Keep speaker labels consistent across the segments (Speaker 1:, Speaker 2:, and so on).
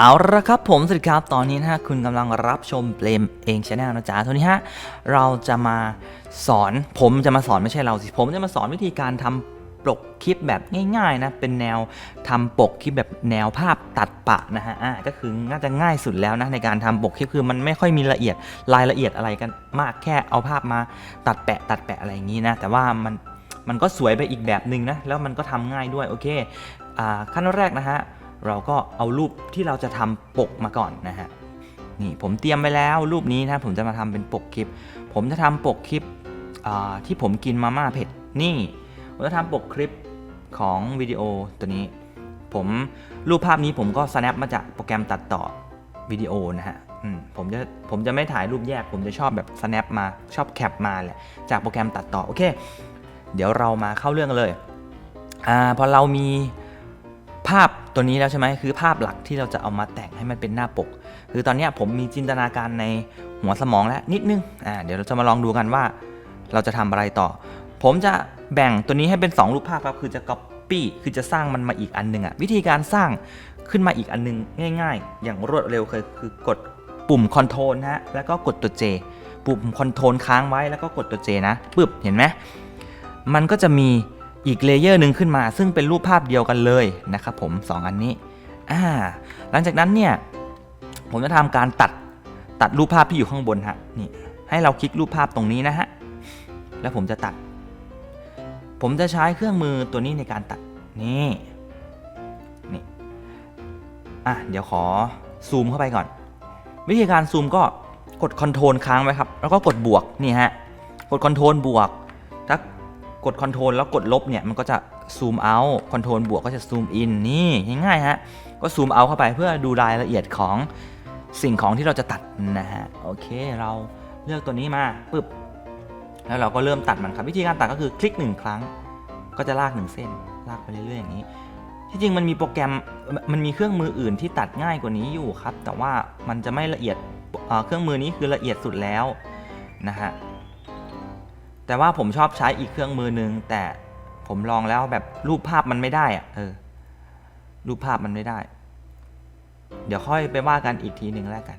Speaker 1: เอาละครับผมสวัสดีครับ ตอนนี้นะฮะคุณกำลังรับชมเปลมเองชาแนลนะจ๊ะทุกนี้ฮะเราจะมาสอนผมจะมาสอนไม่ใช่เราสิ ผมจะมาสอนวิธีการทำปกคลิปแบบง่ายๆนะเป็นแนวทำปกคลิปแบบแนวภาพตัดปะนะฮะอะก็คือน่าจะง่ายสุดแล้วนะในการทำปกคลิปคือมันไม่ค่อยมีละเอียดรายละเอียดอะไรกันมากแค่เอาภาพมาตัดแปะตัดแปะอะไรอย่างนี้นะแต่ว่ามันมันก็สวยไปอีกแบบหนึ่งนะแล้วมันก็ทำง่ายด้วยโอเคอ่าขั้นแรกนะฮะ เราก็เอารูปที่เราจะทำปกมาก่อนนะฮะนี่ผมเตรียมไปแล้วรูปนี้นะผมจะมาทำเป็นปกคลิป ผมจะทำปกคลิปที่ผมกินมาม่าเผ็ดนี่ผมจะทำปกคลิปของวิดีโอตัวนี้ ผมรูปภาพนี้ผมก็ snap มาจากโปรแกรมตัดต่อวิดีโอนะฮะผมจะผมจะไม่ถ่ายรูปแยก ผมจะชอบแบบ snap มาชอบแคปมาแหละจากโปรแกรมตัดต่อโอเค เดี๋ยวเรามาเข้าเรื่องกันเลยอพอเรามี ภาพตัวนี้แล้วใช่ไหมคือภาพหลักที่เราจะเอามาแต่งให้มันเป็นหน้าปก คือตอนนี้ผมมีจินตนาการในหัวสมองแล้วนิดนึงอ่าเดี๋ยวเราจะมาลองดูกันว่า เราจะทำอะไรต่อ ผมจะแบ่งตัวนี้ให้เป็น 2 รูปภาพครับคือจะ copy คือจะสร้างมันมาอีกอันหนึงอะวิธีการสร้างขึ้นมาอีกอันหนึงง่าย ๆ อย่างรวดเร็วคือคือกดปุ่ม Ctrl นะฮะแล้วก็กดตัว J ปุ่ม Ctrl ค้างไว้แล้วก็กดตัว J นะปึ๊บเห็นไหมมันก็จะมี อีกเลเยอร์หนึ่งขึ้นมา ซึ่งเป็นรูปภาพเดียวกันเลยนะครับผม 2 อันนี้อ่าหลังจากนั้นเนี่ยผมจะทำการตัดตัดรูปภาพที่อยู่ข้างบนฮะนี่ให้เราคลิกรูปภาพตรงนี้นะฮะแล้วผมจะตัด ผมจะใช้เครื่องมือตัวนี้ในการตัดนี่นี่อะเดี๋ยวขอซูมเข้าไปก่อน วิธีการซูมก็กดคอนโทรลค้างไว้ครับ แล้วก็กดบวกนี่ฮะกดคอนโทรลบวกถ้า กดคอนโทรลแล้วกดลบเนี่ยมันก็จะซูมเอาคอนโทรลบวกก็จะซูมอินนี่ง่ายๆฮะก็ซูมเอาเข้าไปเพื่อดูรายละเอียดของสิ่งของที่เราจะตัดนะฮะโอเคเราเลือกตัวนี้มาปึ๊บแล้วเราก็เริ่มตัดมันครับ วิธีการตัดก็คือคลิกหนึ่งครั้ง ก็จะลากหนึ่งเส้น ลากไปเรื่อยๆอย่างนี้ ที่จริงมันมีโปรแกรมมันมีเครื่องมืออื่นที่ตัดง่ายกว่านี้อยู่ครับ แต่ว่ามันจะไม่ละเอียดเครื่องมือนี้คือละเอียดสุดแล้วนะฮะ แต่ว่าผมชอบใช้อีกเครื่องมือหนึ่งแต่ผมลองแล้วแบบรูปภาพมันไม่ได้อะเออ รูปภาพมันไม่ได้ เดี๋ยวค่อยไปว่ากันอีกทีหนึ่งแล้วกัน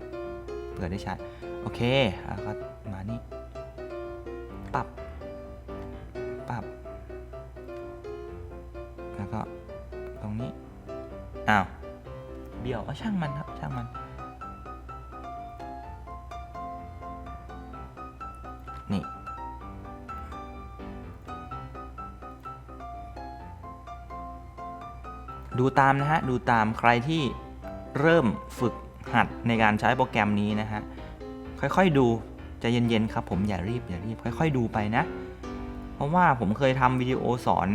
Speaker 1: เผื่อได้ใช้ โอเคแล้วก็มานี่ปับปรับ แล้วก็ตรงนี้อ้าวเบี้ยวเอาช่างมันครับช่างมัน ดูตามนะฮะ ดูตามใครที่เริ่มฝึกหัดในการใช้โปรแกรมนี้นะฮะ ค่อยๆดูใจะเย็นๆครับผมอย่ารีบอย่ารีบค่อย ๆ ดูไปนะ เพราะว่าผมเคยทำวิดีโอสอน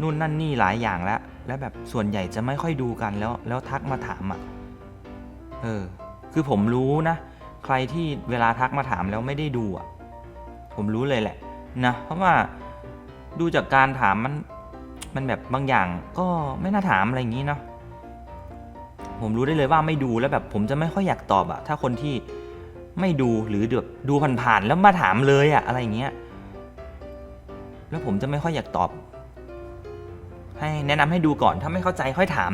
Speaker 1: นู่นนั่นนี่หลายอย่างแล้ว แล้วแบบส่วนใหญ่จะไม่ค่อยดูกันแล้วแล้วทักมาถามอะ่ะเออคือผมรู้นะ ใครที่เวลาทักมาถามแล้วไม่ได้ดูอะ่ะผมรู้เลยแหละนะเพราะว่าดูจากการถามมัน มันแบบบางอย่างก็ไม่น่าถามอะไรอย่างนี้เนาะผมรู้ได้เลยว่าไม่ดูแล้วแบบผมจะไม่ค่อยอยากตอบอะถ้าคนที่ไม่ดูหรือแบบดูผ่านๆแล้วมาถามเลยอะอะไรอย่างเงี้ยแล้วผมจะไม่ค่อยอยากตอบ ให้แนะนำให้ดูก่อนถ้าไม่เข้าใจค่อยถาม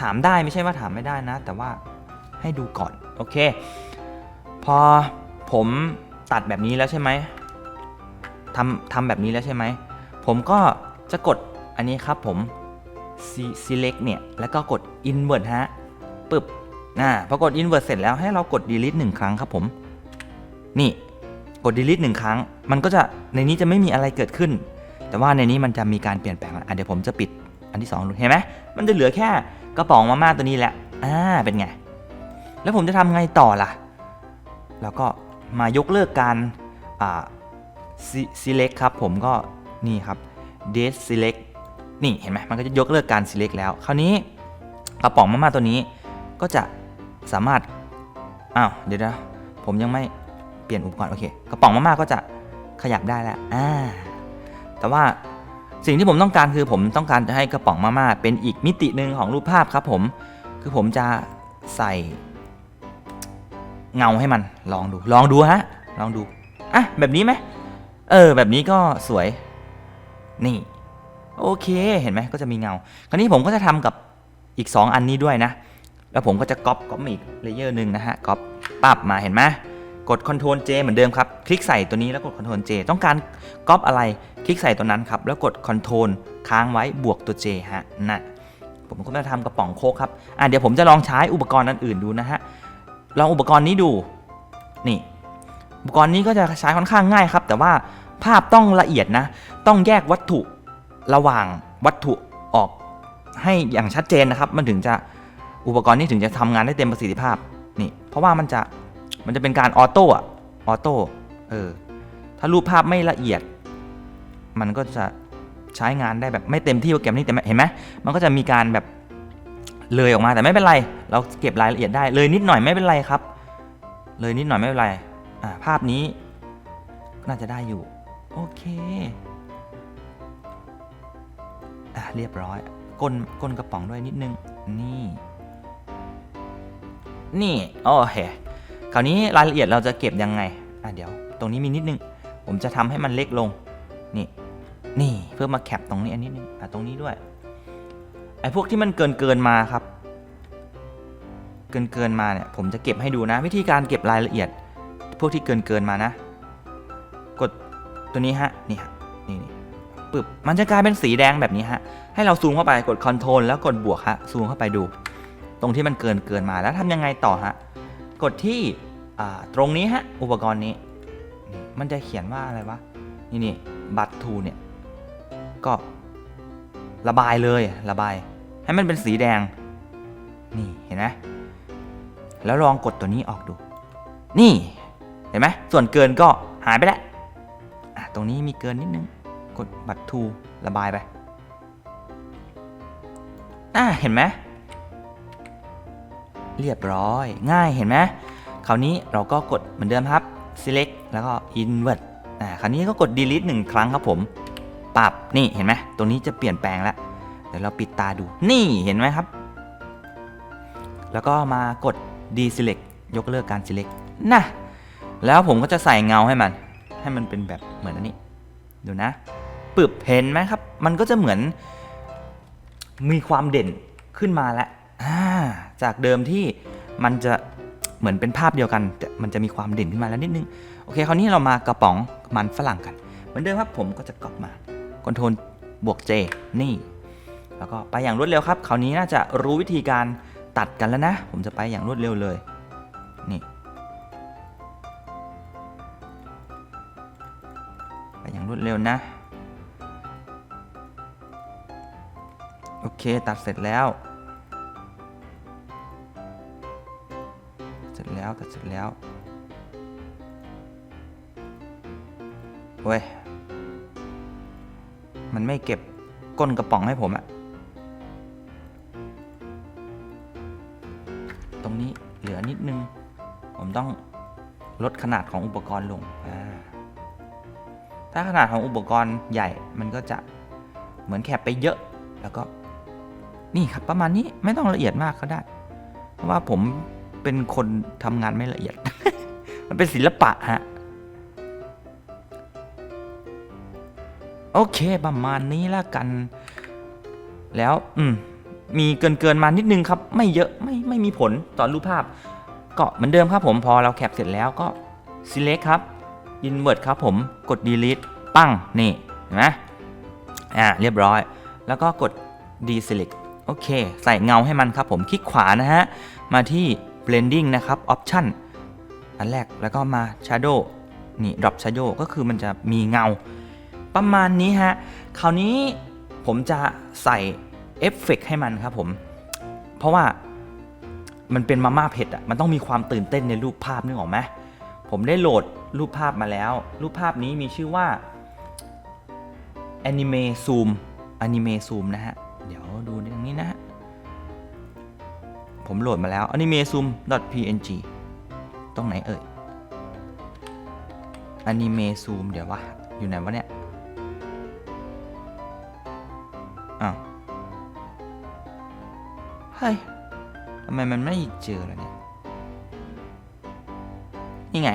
Speaker 1: ถามได้ไม่ใช่ว่าถามไม่ได้นะ แต่ว่าให้ดูก่อนโอเค พอผมตัดแบบนี้แล้วใช่ไหมทำทำแบบนี้แล้วใช่ไหมผมก็จะกด อันนี้ครับผม select เนี่ย แล้วก็กด invert ฮะปึ๊บอ่าพอกด invert เสร็จแล้วให้เรากด delete หนึ่งครั้งครับผม นี่กด delete หนึ่งครั้ง มันก็จะในนี้จะไม่มีอะไรเกิดขึ้น แต่ว่าในนี้มันจะมีการเปลี่ยนแปลงอะเดี๋ยวผมจะปิดอันที่2ดูเห็นไหมมันจะเหลือแค่กระป๋องมาม่าตัวนี้แหละอ่าเป็นไง แล้วผมจะทำไงต่อล่ะ แล้วก็มายกเลิกการอ่า se- select ครับผมก็นี่ครับ date select นี่เห็นไหมมันก็จะยกเลิกการ select แล้ว คราวนี้กระป๋องมาม่าตัวนี้ก็จะสามารถ อ้าว เดี๋ยวนะผมยังไม่เปลี่ยนอุปกรณ์โอเค กระป๋องมาม่าก็จะขยับได้แล้วอ่าแต่ว่าสิ่งที่ผมต้องการคือผมต้องการจะให้กระป๋องมาม่าเป็นอีกมิติหนึ่งของรูปภาพครับผม คือผมจะใส่เงาให้มันลองดู ลองดูฮะ ลองดู อะ แบบนี้ไหม เออ แบบนี้ก็สวย นี่ โอเค เห็นไหมก็จะมีเงา คราวนี้ผมก็จะทำกับอีก 2 อันนี้ด้วยนะ แล้วผมก็จะก๊อปก๊อปอีกเลเยอร์หนึ่งนะฮะก๊อปปับมาเห็นไหมกด Ctrl J เหมือนเดิมครับ คลิกใส่ตัวนี้แล้วกด Ctrl J ต้องการก๊อปอะไรคลิกใส่ตัวนั้นครับ แล้วกด Ctrl ค้างไว้บวกตัว J ฮะน่ะผมก็จะทำกระป๋องโคกครับอะเดี๋ยวผมจะลองใช้อุปกรณ์อันอื่นดูนะฮะลองอุปกรณ์นี้ดูนี่ อุปกรณ์นี้ก็จะใช้ค่อนข้างง่ายครับ แต่ว่าภาพต้องละเอียดนะ ต้องแยกวัตถุ ระหว่างวัตถุออกให้อย่างชัดเจนนะครับ มันถึงจะอุปกรณ์นี้ถึงจะทำงานได้เต็มประสิทธิภาพนี่เพราะว่ามันจะมันจะเป็นการออโต้อะออโต้เออถ้ารูปภาพไม่ละเอียด มันก็จะใช้งานได้แบบไม่เต็มที่โปรแกรมนี้แต่เห็นไหมมันก็จะมีการแบบเลยออกมาแต่ไม่เป็นไร เราเก็บรายละเอียดได้เลยนิดหน่อยไม่เป็นไรครับ เลยนิดหน่อยไม่เป็นไรอ่าภาพนี้น่าจะได้อยู่ โอเค อะเรียบร้อยก้นก้นกระป๋องด้วยนิดนึง นี่ นี่โอเคคราวนี้รายละเอียดเราจะเก็บยังไงอะเดี๋ยว ตรงนี้มีนิดนึง ผมจะทำให้มันเล็กลง นี่ นี่เพื่อมาแคปตรงนี้อันนิดนึงอะตรงนี้ด้วยไอ้พวกที่มันเกินเกินมาครับ เกินเกินมาเนี่ย ผมจะเก็บให้ดูนะ วิธีการเก็บรายละเอียด พวกที่เกินเกินมานะ กดตัวนี้ฮะนี่ฮะนี่นี่ ปึบมันจะกลายเป็นสีแดงแบบนี้ฮะ ให้เราซูมเข้าไปกด Ctrl แล้วกดบวกฮะ ซูมเข้าไปดู ตรงที่มันเกินเกินมาแล้วทำยังไงต่อฮะ กดที่ตรงนี้ฮะ อุปกรณ์นี้ มันจะเขียนว่าอะไรวะ นี่นี่บัตทูเนี่ย ก็ระบายเลยระบาย ให้มันเป็นสีแดง นี่เห็นไหมแล้วลองกดตัวนี้ออกดู นี่ เห็นไหมส่วนเกินก็หายไปแล้วอะตรงนี้มีเกินนิดนึง กดบัตรทูระบายไป อะเห็นไหมเรียบร้อยง่ายเห็นไหมคราวนี้เราก็กดเหมือนเดิมครับ select แล้วก็ invert อ่าคราวนี้ก็กด delete หนึ่งครั้งครับผมปรับนี่เห็นไหมตรงนี้จะเปลี่ยนแปลงแล้วเดี๋ยวเราปิดตาดูนี่เห็นไหมครับ แล้วก็มากด deselect ยกเลิกการ select นะแล้วผมก็จะใส่เงาให้มัน ให้มันเป็นแบบเหมือนอันนี้ ดูนะ ปึบเห็นไหมครับ มันก็จะเหมือนมีความเด่นขึ้นมาแล้วจากเดิมที่มันจะเหมือนเป็นภาพเดียวกันแต่มันจะมีความเด่นขึ้นมาแล้วนิดนึง โอเค คราวนี้เรามากระป๋องมันฝรั่งกัน เหมือนเดิมครับผมก็จะกรอบมาคอนโทรลบวก J นี่ แล้วก็ไปอย่างรวดเร็วครับ คราวนี้น่าจะรู้วิธีการตัดกันแล้วนะ ผมจะไปอย่างรวดเร็วเลย นี่ไปอย่างรวดเร็วนะ เคตัดเสร็จแล้ว เสร็จแล้วตัดเสร็จแล้วเว้ย มันไม่เก็บก้นกระป๋องให้ผมอะตรงนี้เหลือนิดนึง ผมต้องลดขนาดของอุปกรณ์ลง ถ้าขนาดของอุปกรณ์ใหญ่ มันก็จะเหมือนแคปไปเยอะ แล้วก็ นี่ครับประมาณนี้ไม่ต้องละเอียดมากก็ได้ เพราะว่าผมเป็นคนทำงานไม่ละเอียด มันเป็นศิลปะฮะ โอเคประมาณนี้แล้วกัน แล้วอืมมีเกินเกินมานิดนึงครับ ไม่เยอะไม่ไม่มีผลต่อรูปภาพ ก็เหมือนเดิมครับผมพอเราแคปเสร็จแล้วก็ select ครับ invert ครับผมกด delete ปั้งนี่เห็นไหมอ่าเรียบร้อย แล้วก็กด deselect โอเค ใส่เงาให้มันครับผมคลิกขวานะฮะ มาที่ blending นะครับ option อันแรกแล้วก็มา shadow นี่ drop shadow ก็คือมันจะมีเงา ประมาณนี้ฮะ คราวนี้ผมจะใส่เอฟเฟกให้มันครับผม เพราะว่ามันเป็นมาม่าเผ็ดอะ มันต้องมีความตื่นเต้นในรูปภาพนึกออกไหมผมได้โหลดรูปภาพมาแล้ว รูปภาพนี้มีชื่อว่า Anime Zoom Anime Zoom นะฮะ ดี๋ยวดูตรงนี้นะฮะผมโหลดมาแล้ว Anime Zoom .png ตรงไหนเอ่ย Anime Zoom เดี๋ยววะ อยู่ไหนวะเนี่ย อ้าว เฮ้ยทำไมมันไม่เจอล่ะเนี่ย นี่ไง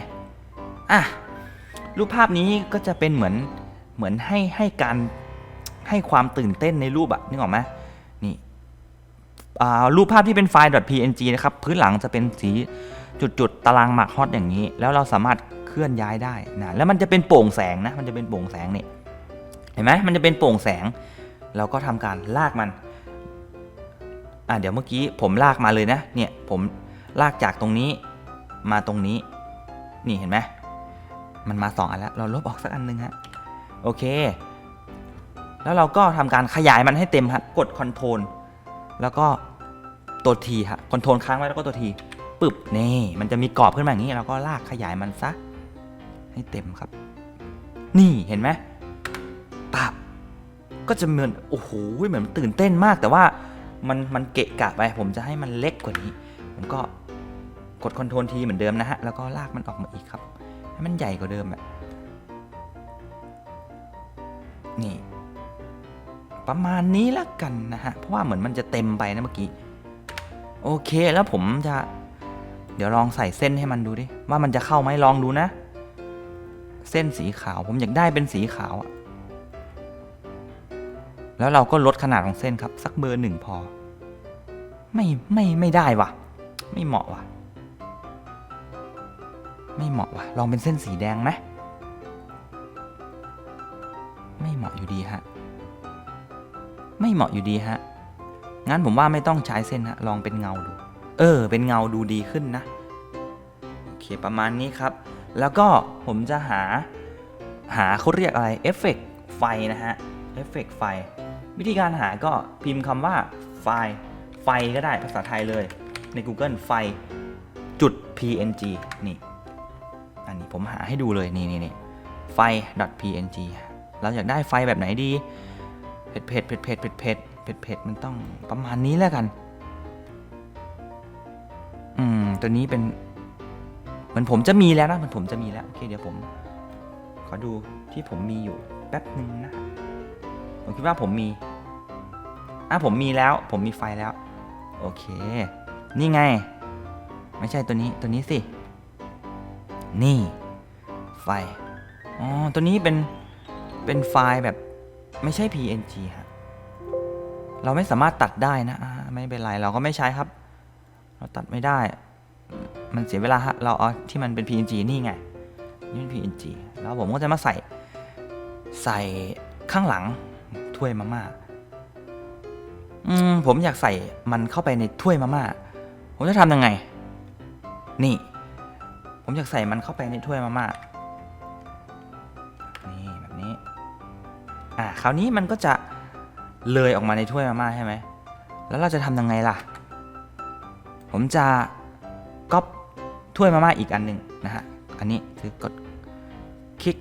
Speaker 1: อะ รูปภาพนี้ก็จะเป็นเหมือน เหมือนให้ให้การให้ความตื่นเต้นในรูปอะนึกออกไหม รูปภาพที่เป็นไฟล์ .png นะครับพื้นหลังจะเป็นสีจุดๆตารางหมากฮอตอย่างนี้ แล้วเราสามารถเคลื่อนย้ายได้นะแล้วมันจะเป็นโปร่งแสงนะมันจะเป็นโปร่งแสงนี่เห็นไหมมันจะเป็นโปร่งแสง เราก็ทำการลากมันอ่าเดี๋ยวเมื่อกี้ผมลากมาเลยนะเนี่ยผมลากจากตรงนี้มาตรงนี้ นี่เห็นไหมมันมาสองอันแล้ว เราลบออกสักอันหนึงฮะโอเค แล้วเราก็ทำการขยายมันให้เต็มครับกดคอนโทรล แล้วก็ตัวทีฮะคอนโทรลค้างไว้แล้วก็ตัวทีปึบนี่มันจะมีกรอบขึ้นมาอย่างนี้เราก็ลากขยายมันซะ ให้เต็มครับ นี่เห็นไหมปับก็จะเหมือนโอ้โหเหมือนตื่นเต้นมากแต่ว่ามันมันเกะกะไปผมจะให้มันเล็กกว่านี้ ผมก็กดคอนโทรลทีเหมือนเดิมนะฮะ แล้วก็ลากมันออกมาอีกครับ ให้มันใหญ่กว่าเดิมแบบนี่ ประมาณนี้แล้วกันนะฮะ เพราะว่าเหมือนมันจะเต็มไปนะเมื่อกี้ โอเคแล้วผมจะ เดี๋ยวลองใส่เส้นให้มันดูดิ ว่ามันจะเข้าไหมลองดูนะ เส้นสีขาวผมอยากได้เป็นสีขาวอะแล้วเราก็ลดขนาดของเส้นครับ สักเบอร์หนึ่งพอ ไม่ไม่ไม่ได้วะไม่เหมาะวะไม่เหมาะวะลองเป็นเส้นสีแดงไหมไม่เหมาะอยู่ดีฮะ ไม่เหมาะอยู่ดีฮะ งั้นผมว่าไม่ต้องใช้เส้นฮะ ลองเป็นเงาดู เออ เป็นเงาดูดีขึ้นนะ โอเค ประมาณนี้ครับ แล้วก็ผมจะหา หาเขาเรียกอะไร เอฟเฟกไฟนะฮะ เอฟเฟกไฟ วิธีการหาก็พิมพ์คำว่าไฟ ไฟก็ได้ภาษาไทยเลย ใน Google ไฟจุด png นี่ อันนี้ผมหาให้ดูเลย นี่นี่นี่ไฟ .png เราอยากได้ไฟแบบไหนดี ผ็ดเผ็ดเผ็ดเผ็ดเผ็ดเผ็ดเผ็ดเผ็ดมันต้องประมาณนี้แล้วกัน อืม ตัวนี้เป็นเหมือนผมจะมีแล้วนะเหมือนผมจะมีแล้ว โอเค เดี๋ยวผม ขอดูที่ผมมีอยู่ แป๊บหนึ่งนะ ผมคิดว่าผมมี อะผมมีแล้ว ผมมีไฟแล้ว โอเค นี่ไง ไม่ใช่ตัวนี้ ตัวนี้สิ นี่ ไฟ อ๋อ ตัวนี้เป็น เป็นไฟล์แบบ ไม่ใช่ PNG ฮะ เราไม่สามารถตัดได้นะไม่เป็นไร เราก็ไม่ใช้ครับ เราตัดไม่ได้ มันเสียเวลาฮะ เราเอาที่มันเป็น PNG นี่ไง นี่เป็น PNG แล้วผมก็จะมาใส่ ใส่ข้างหลังถ้วยมาม่าอืมผมอยากใส่มันเข้าไปในถ้วยมาม่า ผมจะทำยังไง นี่ ผมอยากใส่มันเข้าไปในถ้วยมาม่า ราวนี้มันก็จะเลยออกมาในถ้วยมาม่าใช่ไหม แล้วเราจะทำยังไงล่ะ ผมจะก๊อปถ้วยมาม่าอีกอันหนึ่งนะฮะ อันนี้คือกดคลิก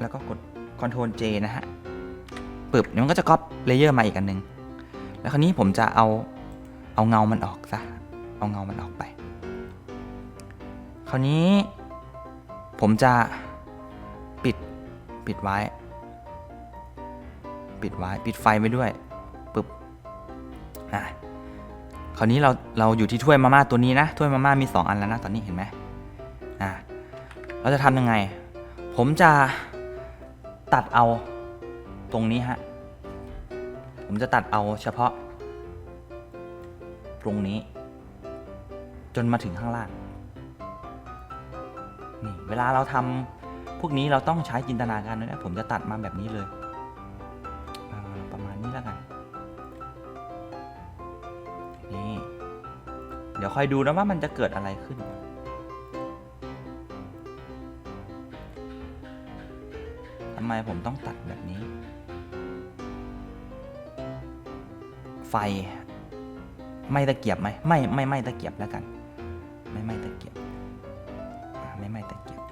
Speaker 1: แล้วก็กด Ctrl J นะฮะปึบเดี๋ยวมันก็จะก๊อปเลเยอร์มาอีกอันหนึ่งแล้วคราวนี้ผมจะเอาเอาเงามันออกซะ เอาเงามันออกไป คราวนี้ผมจะปิดปิดไว้ ปิดไว้ปิดไฟไว้ด้วยปึ๊บอะคราวนี้เราเราอยู่ที่ถ้วยมาม่าตัวนี้นะถ้วยมาม่ามี 2 อันแล้วนะตอนนี้เห็นไหมอะเราจะทำยังไง ผมจะตัดเอาตรงนี้ฮะผมจะตัดเอาเฉพาะ ตรงนี้ จนมาถึงข้างล่างนี่เวลาเราทำพวกนี้เราต้องใช้จินตนาการด้วยนะผมจะตัดมาแบบนี้เลย ดี๋ยวคอยดูนะว่ามันจะเกิดอะไรขึ้น ทำไมผมต้องตัดแบบนี้ ไฟ ไม่ตะเกียบไหม ไม่ ไม่ไม่ตะเกียบแล้วกัน ไม่ไม่ตะเกียบ ไม่ไม่ตะเกียบ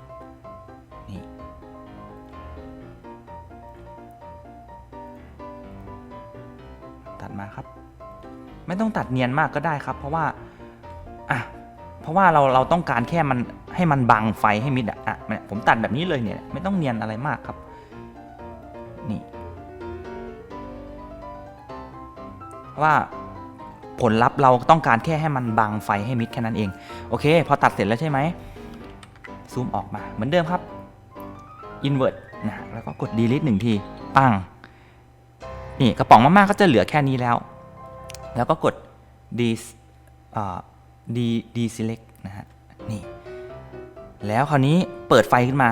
Speaker 1: นี่ ตัดมาครับไม่ต้องตัดเนียนมากก็ได้ครับ เพราะว่า เพราะว่าเราเราต้องการแค่มันให้มันบังไฟให้มิดอะอะผมตัดแบบนี้เลยเนี่ยไม่ต้องเนียนอะไรมากครับนี่เพราะว่าผลลัพธ์เราต้องการแค่ให้มันบังไฟให้มิดแค่นั้นเอง โอเค พอตัดเสร็จแล้วใช่ไหมซูมออกมาเหมือนเดิมครับ invert นะแล้วก็กด delete หนึ่งทีปังนี่กระป๋องมาม่าก็จะเหลือแค่นี้แล้ว แล้วก็กดดี ดีดีเล็กนะฮะนี่แล้วคราวนี้เปิดไฟขึ้นมา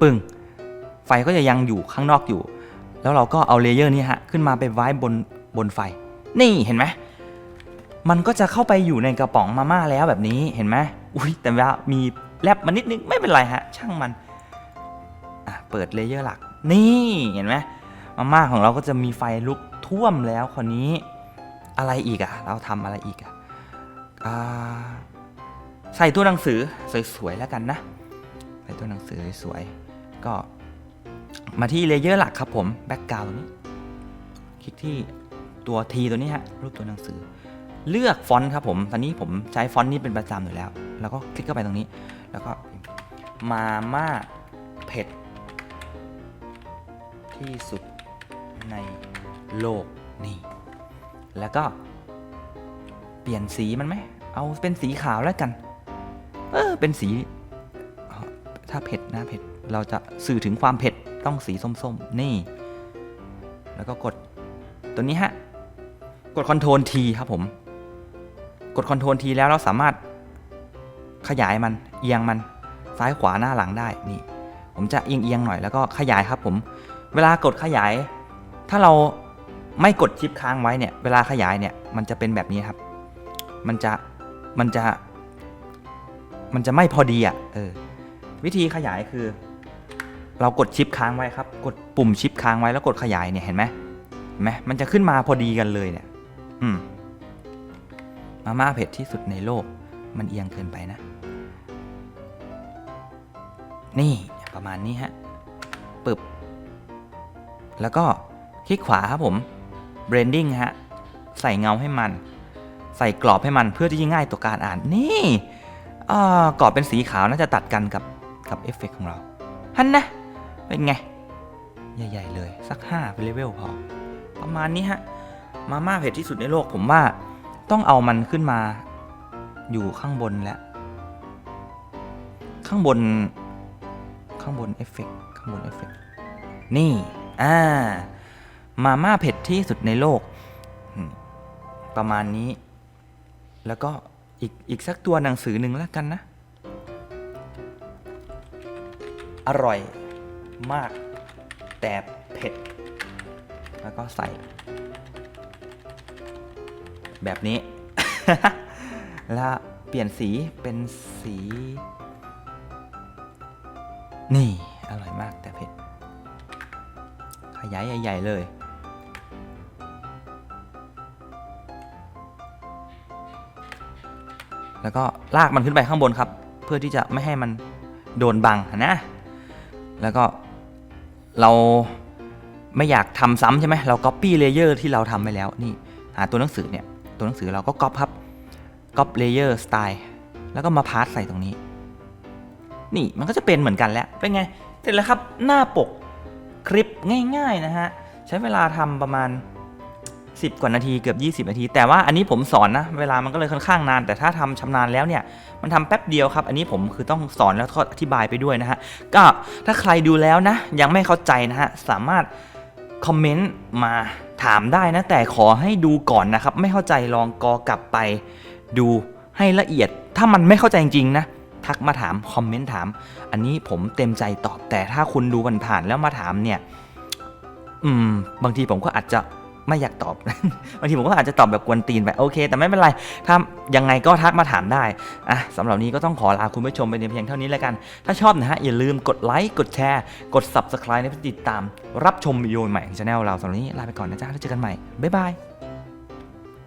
Speaker 1: ปึ้งไฟก็จะยังอยู่ข้างนอกอยู่ แล้วเราก็เอาเลเยอร์นี้ฮะขึ้นมาไปไว้บนบนไฟ นี่เห็นไหมมันก็จะเข้าไปอยู่ในกระป๋องมาม่าแล้วแบบนี้เห็นไหมอุ้ยแต่ว่ามีแลบมานิดนึงไม่เป็นไรฮะช่างมันอะเปิดเลเยอร์หลัก นี่เห็นไหมมาม่าของเราก็จะมีไฟลุกท่วมแล้วคราวนี้อะไรอีกอะเราทำอะไรอีกอะอ่า ใส่ตัวหนังสือสวยๆแล้วกันนะ ใส่ตัวหนังสือสวยๆก็มาที่เลเยอร์หลักครับผมแบ็กกราวนี้ คลิกที่ตัว T ตัวนี้ฮะรูปตัวหนังสือ เลือกฟอนต์ครับผมตอนนี้ผมใช้ฟอนต์นี้เป็นประจำอยู่แล้ว แล้วก็คลิกเข้าไปตรงนี้ แล้วก็มาม่าเผ็ดที่สุดในโลกนี่ แล้วก็ เปลี่ยนสีมันไหม เอาเป็นสีขาวแล้วกัน เออ เป็นสี ถ้าเผ็ดนะเผ็ด เราจะสื่อถึงความเผ็ดต้องสีส้มๆ นี่ แล้วก็กดตัวนี้ฮะ กด Ctrl T ครับผม กด Ctrl T แล้วเราสามารถขยายมัน เอียงมัน ซ้ายขวาหน้าหลังได้ นี่ ผมจะเอียงเอียงหน่อยแล้วก็ขยายครับผม เวลากดขยาย ถ้าเราไม่กดชิปค้างไว้เนี่ย เวลาขยายเนี่ย มันจะเป็นแบบนี้ครับ มันจะมันจะ มันจะไม่พอดีอะเออวิธีขยายคือ เรากดชิปค้างไว้ครับ กดปุ่มชิปค้างไว้แล้วกดขยายเนี่ยเห็นไหมเห็นไหมมันจะขึ้นมาพอดีกันเลยเนี่ย อืมมาม่าเผ็ดที่สุดในโลก มันเอียงเกินไปนะ นี่ประมาณนี้ฮะปึบ แล้วก็คลิกขวาครับผม branding ฮะ ใส่เงาให้มัน ใส่กรอบให้มันเพื่อที่จะง่ายต่อการอ่านนี่กรอบเป็นสีขาวน่าจะตัดกันกับกับเอฟเฟกต์ของเราฮันนะ เป็นไง ใหญ่ ๆ เลย สัก 5 เป็นเลเวลพอ ประมาณนี้ฮะ มาม่าเผ็ดที่สุดในโลกผมว่าต้องเอามันขึ้นมาอยู่ข้างบนแล้วข้างบน ข้างบนเอฟเฟกต์ข้างบนเอฟเฟกต์นี่ อ่า มาม่าเผ็ดที่สุดในโลก ประมาณนี้ แล้วก็อีกอีกสักตัวหนังสือหนึ่งแล้วกันนะ อร่อยมาก แต่เผ็ด แล้วก็ใส่ แบบนี้ แล้วเปลี่ยนสีเป็นสี นี่ อร่อยมากแต่เผ็ด ขยายใหญ่ ๆ เลย แล้วก็ลากมันขึ้นไปข้างบนครับ เพื่อที่จะไม่ให้มันโดนบังนะ แล้วก็เราไม่อยากทำซ้ำใช่ไหมเรา copy layer ที่เราทำไปแล้วนี่หาตัวหนังสือเนี่ยตัวหนังสือเราก็ก๊อปครับก๊อป layer style แล้วก็มาพาสใส่ตรงนี้ นี่มันก็จะเป็นเหมือนกันแล้วเป็นไงเสร็จแล้วครับหน้าปกคลิปง่าย ๆนะฮะใช้เวลาทำประมาณ 10 กว่านาทีเกือบ 20 นาที แต่ว่าอันนี้ผมสอนนะ เวลามันก็เลยค่อนข้างนาน แต่ถ้าทำชำนาญแล้วเนี่ย มันทำแป๊บเดียวครับ อันนี้ผมคือต้องสอนแล้วก็อธิบายไปด้วยนะฮะ ก็ถ้าใครดูแล้วนะ ยังไม่เข้าใจนะฮะ สามารถคอมเมนต์มาถามได้นะ แต่ขอให้ดูก่อนนะครับ ไม่เข้าใจลองกอกลับไป ดูให้ละเอียด ถ้ามันไม่เข้าใจจริงๆนะทักมาถามคอมเมนต์ถาม อันนี้ผมเต็มใจตอบแต่ถ้าคุณดูผ่านๆแล้วมาถามเนี่ย อืม บางทีผมก็อาจจะ ไม่อยากตอบบางทีผมก็อาจจะตอบแบบกวนตีนไปโอเค แต่ไม่เป็นไรถ้ายังไงก็ทักมาถามได้อะสำหรับนี้ก็ต้องขอลาคุณผู้ชมไปในเพียงเท่านี้แล้วกัน ถ้าชอบนะฮะอย่าลืมกดไลค์กดแชร์กด Subscribe ในเพื่อติดตาม รับชมวิดีโอใหม่ของช anel เราสำหรับนนี้ลาไปก่อนนะจ๊ะแล้วเจอกันใหม่บ๊ายบาย